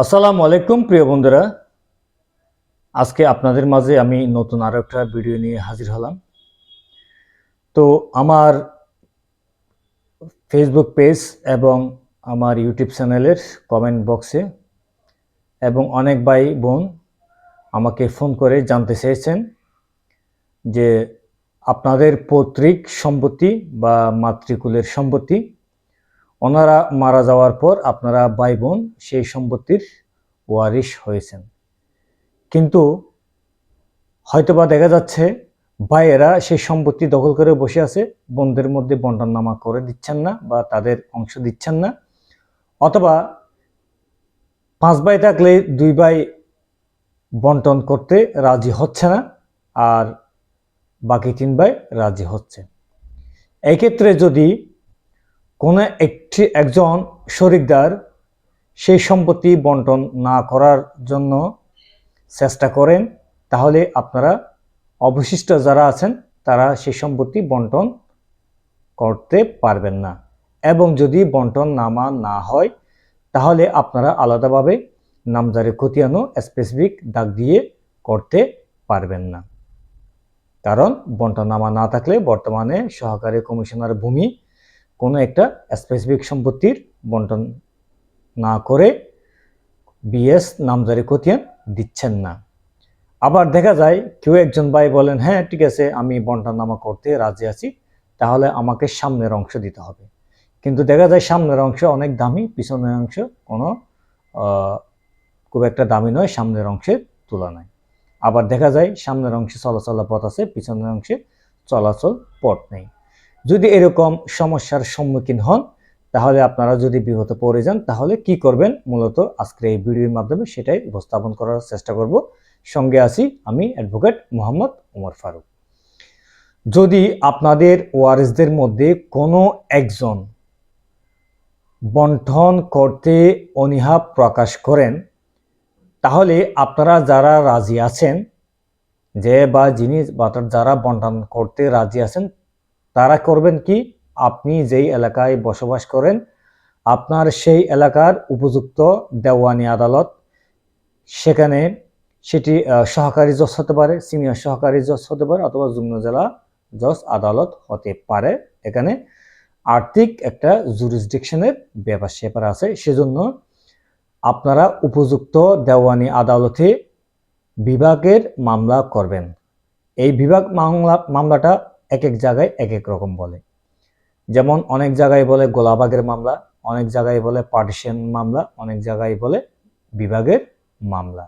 আসসালামু আলাইকুম, প্রিয় বন্ধুরা। আজকে আপনাদের মাঝে আমি নতুন আরও একটা ভিডিও নিয়ে হাজির হলাম। তো আমার ফেসবুক পেজ এবং আমার ইউটিউব চ্যানেলের কমেন্ট বক্সে এবং অনেক ভাই বোন আমাকে ফোন করে জানতে চেয়েছেন যে আপনাদের পৈতৃক সম্পত্তি বা মাতৃকুলের সম্পত্তি ওনারা মারা যাওয়ার পর আপনারা ভাই বোন সেই সম্পত্তির ওয়ারিশ হয়েছেন। কিন্তু হয়তোবা দেখা যাচ্ছে ভাইয়েরা সেই সম্পত্তি দখল করে বসে আছে বোনদের মধ্যে বন্টন নামা করে দিচ্ছেন না বা তাদের অংশ দিচ্ছেন না। অথবা পাঁচ ভাই থাকলে দুই ভাই বন্টন করতে রাজি হচ্ছে না আর বাকি তিন ভাই রাজি হচ্ছে। এক্ষেত্রে যদি কোনো একটি একজন শরিকদার সেই সম্পত্তি বন্টন না করার জন্য চেষ্টা করেন, তাহলে আপনারা অবশিষ্ট যারা আছেন, তারা সেই সম্পত্তি বন্টন করতে পারবেন না। এবং যদি বন্টন নামা না হয়, তাহলে আপনারা আলাদাভাবে নামজারি খতিয়ানো স্পেসিফিক দাগ দিয়ে করতে পারবেন না। কারণ বন্টন নামা না থাকলে বর্তমানে সহকারী কমিশনার ভূমি কোনো একটা স্পেসিফিক সম্পত্তির বন্টন না করে বিএস নামজারি খতিয়ান দিচ্ছেন না। আবার দেখা যায় কেউ একজন ভাই বলেন হ্যাঁ ঠিক আছে, আমি বন্টন নামা করতে রাজি আছি, তাহলে আমাকে সামনের অংশ দিতে হবে। কিন্তু দেখা যায় সামনের অংশ অনেক দামি, পিছনের অংশ কোনো খুব একটা দামি নয়, সামনের অংশের তুলনায়। আবার দেখা যায় সামনের অংশে চলাচল পথ আছে, পিছনের অংশে চলাচল পথ নেই। যদি এরকম সমস্যার সম্মুখীন হন, তাহলে আপনারা যদি বিপদে পড়ে যান, তাহলে কি করবেন? মূলত আজকের এই ভিডিওর মাধ্যমে সেটাই উপস্থাপন করার চেষ্টা করব। সঙ্গে আছি আমি অ্যাডভোকেট মোহাম্মদ ওমর ফারুক। যদি আপনাদের ওয়ারিসদের মধ্যে কোনো একজন বন্টন করতে অনীহা প্রকাশ করেন, তাহলে আপনারা যারা রাজি আছেন, যে বা যিনি বা যারা বন্টন করতে রাজি আছেন তারা করবেন কি? আপনি যেই এলাকায় বসবাস করেন, আপনার সেই এলাকার উপযুক্ত দেওয়ানি আদালত সেখানে সেটি সহকারী জজ হতে পারে, সিনিয়র সহকারী জজ হতে পারে অথবা যুগ্ম জেলা জজ আদালত হতে পারে। এখানে আর্থিক একটা জুরিসডিকশনের ব্যাপার স্যাপার আছে। সেজন্য আপনারা উপযুক্ত দেওয়ানি আদালতে বিভাগের মামলা করবেন। এই বিভাগ মামলা, মামলাটা এক এক জায়গায় এক এক রকম বলে। যেমন অনেক জায়গায় বলে গোলাবাগের মামলা, অনেক জায়গায় বলে পার্টিশন মামলা, অনেক জায়গায় বলে বিভাগের মামলা।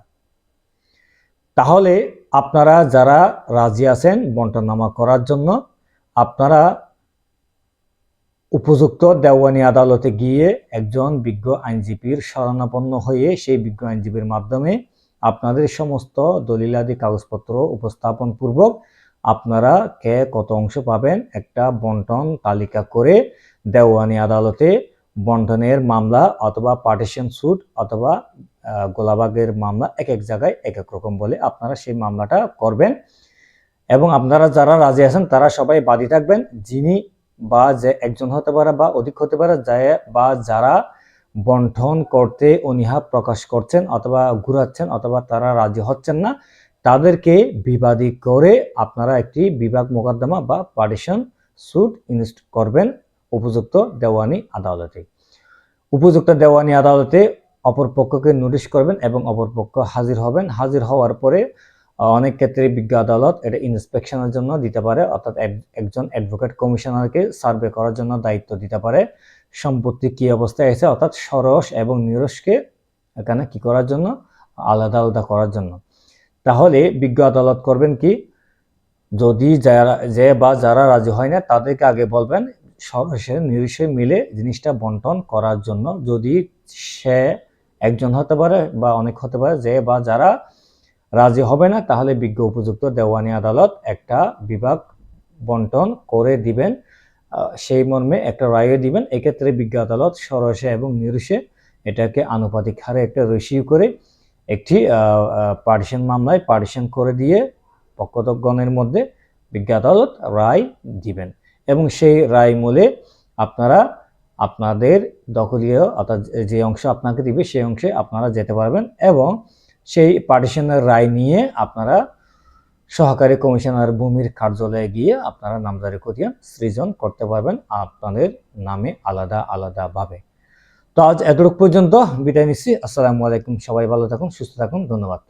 তাহলে আপনারা যারা রাজি আছেন বন্টনামা করার জন্য, আপনারা উপযুক্ত দেওয়ানি আদালতে গিয়ে একজন বিজ্ঞ আইনজীবীর শরণাপন্ন হয়ে সেই বিজ্ঞ আইনজীবীর মাধ্যমে আপনাদের সমস্ত দলিলাদি কাগজপত্র উপস্থাপন পূর্বক আপনারা কে কত অংশ পাবেন একটা বন্টন তালিকা করে দেওয়ানি আদালতে বন্টনের মামলা অথবা পার্টিশন সুট অথবা গোলাবাগের মামলা এক এক জায়গায় এক এক রকম বলে আপনারা সেই মামলাটা করবেন। এবং আপনারা যারা রাজি আছেন তারা সবাই বাদী থাকবেন। যিনি বা যে একজন হতে পারে বা অধিক হতে পারে বা যারা বন্টন করতে অনীহা প্রকাশ করছেন অথবা ঘুরাচ্ছেন অথবা তারা রাজি হচ্ছেন না তাদেরকে বিবাদী করে আপনারা একটি বিভাগ মোকদ্দমা বা পার্টিশন সুট ইনস্ট করবেন উপযুক্ত দেওয়ানি আদালতে। উপযুক্ত দেওয়ানি আদালতে অপর পক্ষকে নোটিশ করবেন এবং অপর পক্ষ হাজির হবেন। হাজির হওয়ার পরে অনেক ক্ষেত্রে বিজ্ঞ আদালত এটা ইন্সপেকশনের জন্য দিতে পারে, অর্থাৎ একজন অ্যাডভোকেট কমিশনারকে সার্ভে করার জন্য দায়িত্ব দিতে পারে। সম্পত্তি কি অবস্থায় আছে, অর্থাৎ সরস এবং নিরসকে এখানে কি করার জন্য? আলাদা আলাদা করার জন্য। তাহলে বিজ্ঞ আদালত করবেন কি? যদি যারা যে বা যারা রাজি হয় না, তাদেরকে আগে বলবেন সরসে নিরসে মিলে জিনিসটা বন্টন করার জন্য। যদি সে একজন হতে পারে বা অনেক হতে পারে, যে বা যারা রাজি হবে না, তাহলে বিজ্ঞ উপযুক্ত দেওয়ানি আদালত একটা বিভাগ বন্টন করে দিবেন। সেই মর্মে একটা রায়ও দিবেন। এক্ষেত্রে বিজ্ঞ আদালত সরসে এবং নিরসে এটাকে আনুপাতিক হারে একটা রেশিও করে একটি পার্টিশন মামলায় পার্টিশন করে দিয়ে পক্ষতগণের মধ্যে বিজ্ঞ আদালত রায় দিবেন। এবং সেই রায় মূলে আপনারা আপনাদের দখলীয় অর্থাৎ যে অংশ আপনাকে দিবে, সেই অংশে আপনারা যেতে পারবেন এবং সেই পার্টিশনের রায় নিয়ে আপনারা সহকারী কমিশনার ভূমির কার্যালয়ে গিয়ে আপনারা নামজারি করিয়া সৃজন করতে পারবেন আপনাদের নামে আলাদা, আলাদাভাবে। তো আজ এতটুকু পর্যন্ত বিদায় নিচ্ছি। আসসালামু আলাইকুম সবাই ভালো থাকুন সুস্থ থাকুন ধন্যবাদ।